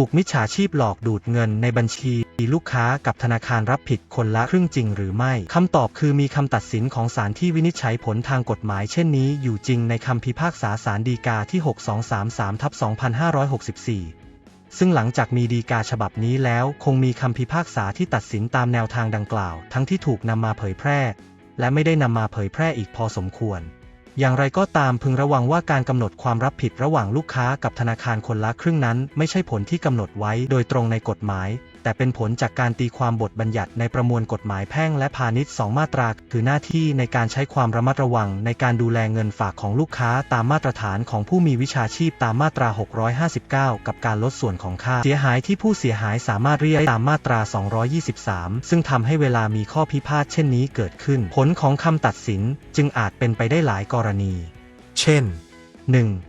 ผูกมิจฉาชีพหลอกดูดเงินในบัญชีลูกค้ากับธนาคารรับผิดคนละครึ่งจริงหรือไม่ คำตอบคือมีคำตัดสินของศาลที่วินิจฉัยผลทางกฎหมายเช่นนี้อยู่จริงในคำพิพากษาศาลฎีกาที่ 6233ทับ2564 ซึ่งหลังจากมีฎีกาฉบับนี้แล้วคงมีคำพิพากษาที่ตัดสินตามแนวทางดังกล่าว ทั้งที่ถูกนำมาเผยแพร่ และไม่ได้นำมาเผยแพร่อีกพอสมควร อย่างไรก็ตามพึงระวังว่าการกำหนดความรับผิดระหว่างลูกค้ากับธนาคารคนละครึ่งนั้น ไม่ใช่ผลที่กำหนดไว้โดยตรงในกฎหมาย แต่เป็นผลจากการตีความบทบัญญัติในประมวลกฎหมายแพ่งและพาณิชย์ 2 มาตรา คือหน้าที่ในการใช้ความระมัดระวังในการดูแลเงินฝากของลูกค้าตามมาตรฐานของผู้มีวิชาชีพตามมาตรา 659 กับการลดส่วนของค่า เสียหายที่ผู้เสียหายสามารถเรียกตามมาตรา 223 ซึ่งทำให้เวลามีข้อพิพาทเช่นนี้เกิดขึ้น ผลของคำตัดสินจึงอาจเป็นไปได้หลายกรณี เช่น 1.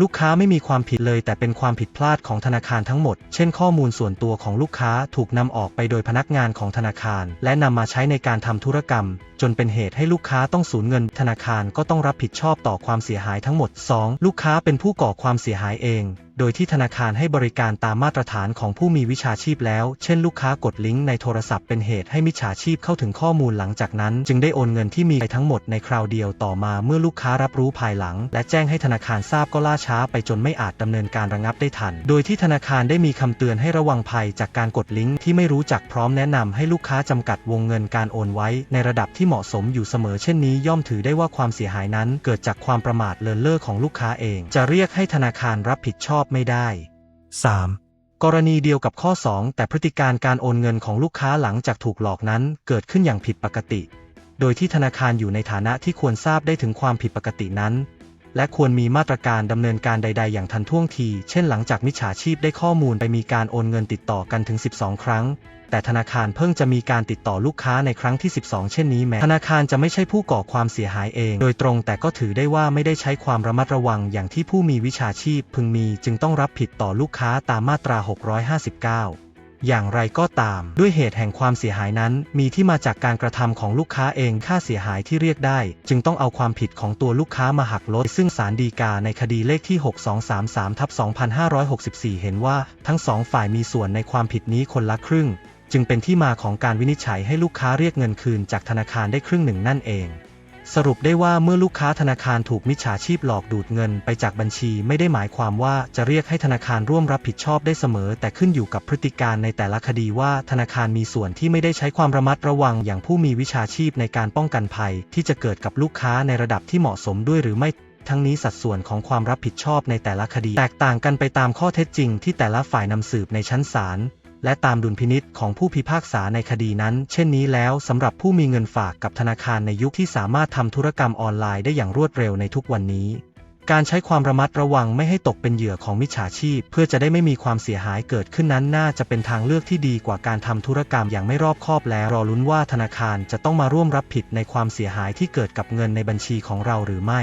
ลูกค้าไม่มีความผิดเลย แต่เป็นความผิดพลาดของธนาคารทั้งหมด เช่นข้อมูลส่วนตัวของลูกค้าถูกนำออกไปโดยพนักงานของธนาคาร และนำมาใช้ในการทำธุรกรรม จนเป็นเหตุให้ลูกค้าต้องสูญเงิน ธนาคารก็ต้องรับผิดชอบต่อความเสียหายทั้งหมด 2. ลูกค้าเป็นผู้ก่อความเสียหายเอง โดยที่ธนาคารให้บริการตามมาตรฐานของผู้มีวิชาชีพแล้ว เช่นลูกค้ากดลิงก์ในโทรศัพท์เป็นเหตุให้มิจฉาชีพเข้าถึงข้อมูลหลังจากนั้น จึงได้โอนเงินที่มีไปทั้งหมดในคราวเดียวต่อมาเมื่อลูกค้ารับรู้ภายหลัง และแจ้งให้ธนาคารทราบก็ล่าช้าไปจนไม่อาจดำเนินการระงับได้ทัน โดยที่ธนาคารได้มีคำเตือนให้ระวังภัยจากการกดลิงก์ที่ไม่รู้จักพร้อมแนะนำให้ลูกค้าจำกัดวงเงินการโอนไว้ ในระดับที่เหมาะสมอยู่เสมอเช่นนี้ย่อมถือได้ว่าความเสียหายนั้น เกิดจากความประมาทเลินเล่อของลูกค้าเอง จะเรียกให้ธนาคารรับผิดชอบไม่ได้ 3. กรณีเดียวกับข้อ 2 แต่พฤติการการโอนเงินของลูกค้าหลังจากถูกหลอกนั้นเกิดขึ้นอย่างผิดปกติ โดยที่ธนาคารอยู่ในฐานะที่ควรทราบได้ถึงความผิดปกตินั้น และควรมีมาตรการดำเนินการใด ๆ อย่างทันท่วงที เช่นหลังจากมิจฉาชีพได้ข้อมูลไปมีการโอนเงินติดต่อกันถึง 12 ครั้ง แต่ธนาคารเพิ่งจะมีการติดต่อลูกค้าในครั้งที่ 12 เช่นนี้แม้ธนาคารจะไม่ใช่ผู้ก่อความเสียหายเอง โดยตรงแต่ก็ถือได้ว่าไม่ได้ใช้ความระมัดระวังอย่างที่ผู้มีวิชาชีพพึงมี จึงต้องรับผิดต่อลูกค้าตามมาตรา 659 อย่างไรก็ตาม ด้วยเหตุแห่งความเสียหายนั้น มีที่มาจากการกระทำของลูกค้าเองค่าเสียหายที่เรียกได้ จึงต้องเอาความผิดของตัวลูกค้ามาหักลด ซึ่งศาลฎีกาในคดีเลขที่ 6233ทับ2564 เห็นว่าทั้งสองฝ่ายมีส่วนในความผิดนี้คนละครึ่ง จึงเป็นที่มาของการวินิจฉัยให้ลูกค้าเรียกเงินคืนจากธนาคารได้ครึ่งหนึ่งนั่นเอง สรุปได้ว่าเมื่อลูกค้าธนาคารถูกมิจฉาชีพหลอกดูดเงินไปจากบัญชีไม่ได้หมายความว่าจะเรียกให้ธนาคารร่วมรับผิดชอบได้เสมอ แต่ขึ้นอยู่กับพฤติการในแต่ละคดีว่าธนาคารมีส่วนที่ไม่ได้ใช้ความระมัดระวังอย่างผู้มีวิชาชีพในการป้องกันภัย ที่จะเกิดกับลูกค้าในระดับที่เหมาะสมด้วยหรือไม่ทั้งนี้สัดส่วนของความรับผิดชอบในแต่ละคดี แตกต่างกันไปตามข้อเท็จจริงที่แต่ละฝ่ายนำสืบในชั้นศาล และตามดุลพินิษของผู้พิพากษาในคดีนั้น เช่นนี้แล้วสำหรับผู้มีเงินฝากกับธนาคารในยุคที่สามารถทำธุรกรรมออนไลน์ได้อย่างรวดเร็วในทุกวันนี้ การใช้ความระมัดระวังไม่ให้ตกเป็นเหยื่อของมิจฉาชีพ เพื่อจะได้ไม่มีความเสียหายเกิดขึ้นนั้นน่าจะเป็นทางเลือกที่ดีกว่าการทำธุรกรรมอย่างไม่รอบคอบแล้วรอลุ้นว่าธนาคารจะต้องมาร่วมรับผิดในความเสียหายที่เกิดกับเงินในบัญชีของเราหรือไม่